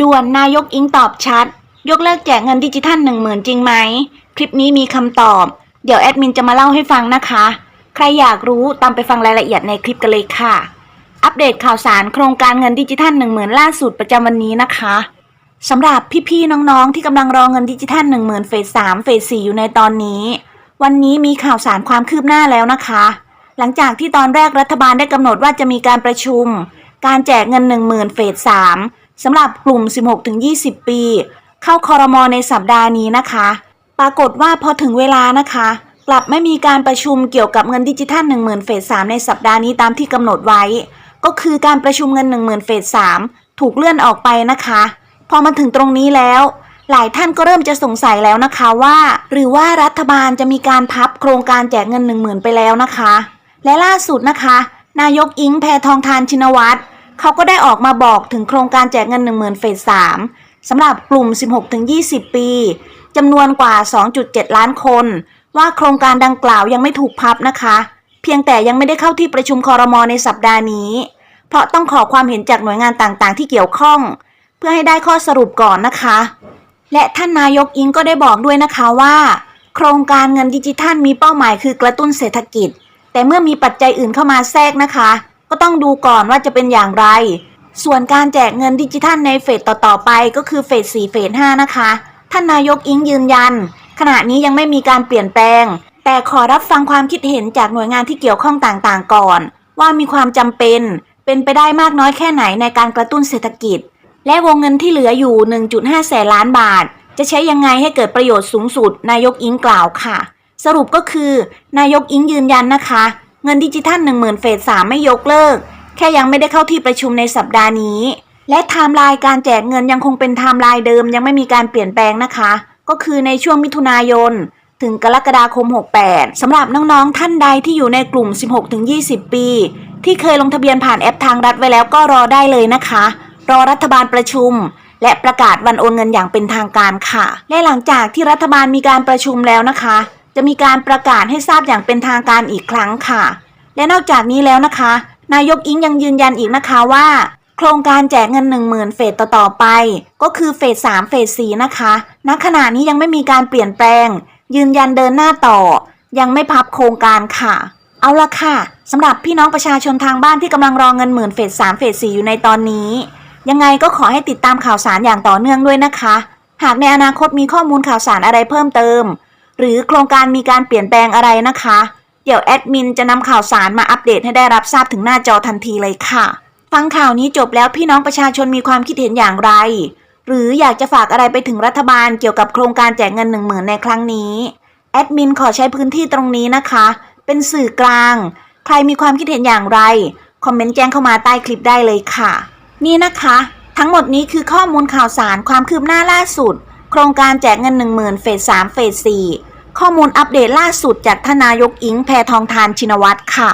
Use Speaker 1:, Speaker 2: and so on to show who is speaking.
Speaker 1: ด่วนนายกอิงตอบชัด ยกเลิกแจกเงินดิจิทัลหนึ่งหมื่นจริงไหม คลิปนี้มีคำตอบ เดี๋ยวแอดมินจะมาเล่าให้ฟังนะคะ ใครอยากรู้ตามไปฟังรายละเอียดในคลิปกันเลยค่ะ อัปเดตข่าวสารโครงการเงินดิจิทัลหนึ่งหมื่นล่าสุดประจำวันนี้นะคะสำหรับพี่ๆน้องๆ ที่กำลังรอเงินดิจิทัลหนึ่งหมื่นเฟสสามเฟสสี่อยู่ในตอนนี้ วันนี้มีข่าวสารความคืบหน้าแล้วนะคะ หลังจากที่ตอนแรกรัฐบาลได้กำหนดว่าจะมีการประชุม การแจกเงิน1 0,000เฟส3 สำหรับกลุ่ม 16-20 ปี เข้าคอรมอในสัปดาห์นี้นะคะ ปรากฏว่าพอถึงเวลานะคะ กลับไม่มีการประชุมเกี่ยวกับเงินดิจิทัล 10,000 เฟส 3 ในสัปดาห์นี้ตามที่กำหนดไว้ ก็คือการประชุมเงิน 10,000 เฟส 3 ถูกเลื่อนออกไปนะคะ พอมาถึงตรงนี้แล้ว หลายท่านก็เริ่มจะสงสัยแล้วนะคะว่า หรือว่ารัฐบาลจะมีการพับโครงการแจกเงิน 10,000 ไปแล้วนะคะ และล่าสุดนะคะ นายกอิงแพทองทานชินวัตร เขาก็ได้ออกมาบอกถึงโครงการแจกเงิน 10,000 เฟส3สำหรับกลุ่ม 16-20 ปีจำนวนกว่า 2.7 ล้านคน ว่าโครงการดังกล่าวยังไม่ถูกพับนะคะ เพียงแต่ยังไม่ได้เข้าที่ประชุมคอรมอในสัปดาห์นี้ เพราะต้องขอความเห็นจากหน่วยงานต่างๆ ที่เกี่ยวข้อง เพื่อให้ได้ข้อสรุปก่อนนะคะ และท่านนายกอิงก็ได้บอกด้วยนะคะว่า โครงการเงินดิจิทัลมีเป้าหมายคือกระตุ้นเศรษฐกิจ แต่เมื่อมีปัจจัยอื่นเข้ามาแทรกนะคะ ก็ต้องดูก่อนว่าจะเป็นอย่างไร ส่วนการแจกเงินดิจิทัลในเฟสต่อๆไปก็คือเฟส4เฟส5นะคะ ท่านนายกอิงยืนยัน ขณะนี้ยังไม่มีการเปลี่ยนแปลง แต่ขอรับฟังความคิดเห็นจากหน่วยงานที่เกี่ยวข้องต่างๆ ก่อน ว่ามีความจำเป็น เป็นไปได้มากน้อยแค่ไหนในการกระตุ้นเศรษฐกิจ และวงเงินที่เหลืออยู่ 1.5 แสนล้านบาท จะใช้ยังไงให้เกิดประโยชน์สูงสุด นายกอิงกล่าวค่ะ สรุปก็คือ นายกอิงยืนยันนะคะ เงินดิจิทัล10,000เฟส3ไม่ยกเลิก แค่ยังไม่ได้เข้าที่ประชุมในสัปดาห์นี้ และไทม์ไลน์การแจกเงินยังคงเป็นไทม์ไลน์เดิมยังไม่มีการเปลี่ยนแปลงนะคะ ก็คือในช่วงมิถุนายน ถึงกรกฎาคม 68สำหรับน้องๆท่านใดที่อยู่ในกลุ่ม 16-20 ปี ที่เคยลงทะเบียนผ่านแอปทางรัฐไว้แล้วก็รอได้เลยนะคะ รอรัฐบาลประชุมและประกาศวันโอนเงินอย่างเป็นทางการค่ะ และหลังจากที่รัฐบาลมีการประชุมแล้วนะคะ จะมีการประกาศให้ทราบอย่างเป็นทางการอีกครั้งค่ะ และนอกจากนี้แล้วนะคะ นายกอิงยังยืนยันอีกนะคะว่า โครงการแจกเงิน 1 0,000 เฟสต่อๆไป ก็คือเฟส3เฟส4นะคะณขณะนี้ยังไม่มีการเปลี่ยนแปลง ยืนยันเดินหน้าต่อ ยังไม่พับโครงการค่ะ เอาละค่ะสำหรับพี่น้องประชาชนทางบ้านที่กำลังรอเงินหมื่นเฟส3เฟส4อยู่ในตอนนี้ ยังไงก็ขอให้ติดตามข่าวสารอย่างต่อเนื่องด้วยนะคะ หากในอนาคตมีข้อมูลข่าวสารอะไรเพิ่มเติม หรือโครงการมีการเปลี่ยนแปลงอะไรนะคะ เดี๋ยวแอดมินจะนำข่าวสารมาอัปเดตให้ได้รับทราบถึงหน้าจอทันทีเลยค่ะ ฟังข่าวนี้จบแล้วพี่น้องประชาชนมีความคิดเห็นอย่างไร หรืออยากจะฝากอะไรไปถึงรัฐบาลเกี่ยวกับโครงการแจกเงินหนึ่งหมื่นในครั้งนี้แอดมินขอใช้พื้นที่ตรงนี้นะคะ เป็นสื่อกลาง ใครมีความคิดเห็นอย่างไร คอมเมนต์แจ้งเข้ามาใต้คลิปได้เลยค่ะ นี่นะคะ ทั้งหมดนี้คือข้อมูลข่าวสารความคืบหน้าล่าสุด โครงการแจกเงิน 1 0,000เฟส3เฟส4 ข้อมูลอัปเดตล่าสุดจากทนนายกอิงแพทองทานชินวัตรค่ะ